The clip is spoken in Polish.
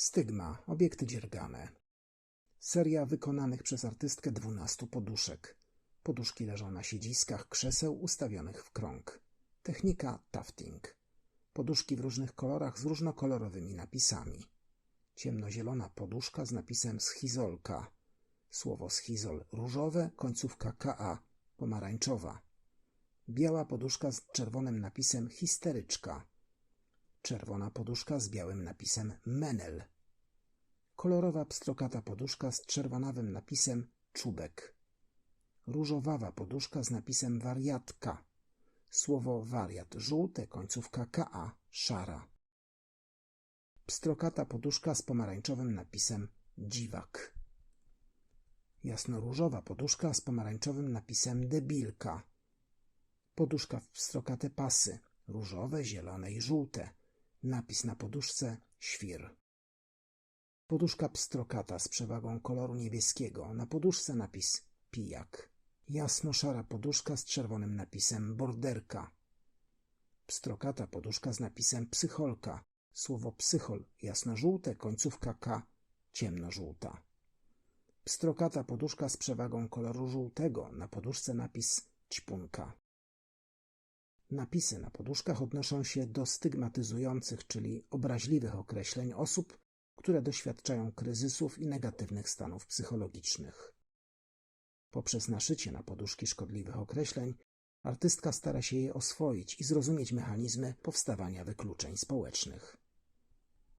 Stygma, obiekty dziergane. Seria wykonanych przez artystkę dwunastu poduszek. Poduszki leżą na siedziskach krzeseł ustawionych w krąg. Technika tafting. Poduszki w różnych kolorach z różnokolorowymi napisami. Ciemnozielona poduszka z napisem schizolka. Słowo schizol różowe, końcówka ka, pomarańczowa. Biała poduszka z czerwonym napisem histeryczka. Czerwona poduszka z białym napisem menel. Kolorowa pstrokata poduszka z czerwonawym napisem czubek. Różowawa poduszka z napisem wariatka. Słowo wariat żółte, końcówka ka, szara. Pstrokata poduszka z pomarańczowym napisem dziwak. Jasnoróżowa poduszka z pomarańczowym napisem debilka. Poduszka w pstrokate pasy, różowe, zielone i żółte. Napis na poduszce świr. Poduszka pstrokata z przewagą koloru niebieskiego. Na poduszce napis pijak. Jasno-szara poduszka z czerwonym napisem borderka. Pstrokata poduszka z napisem psycholka. Słowo psychol jasno-żółte, końcówka k ciemno-żółta. Pstrokata poduszka z przewagą koloru żółtego. Na poduszce napis ćpunka. Napisy na poduszkach odnoszą się do stygmatyzujących, czyli obraźliwych określeń osób, które doświadczają kryzysów i negatywnych stanów psychologicznych. Poprzez naszycie na poduszki szkodliwych określeń, artystka stara się je oswoić i zrozumieć mechanizmy powstawania wykluczeń społecznych.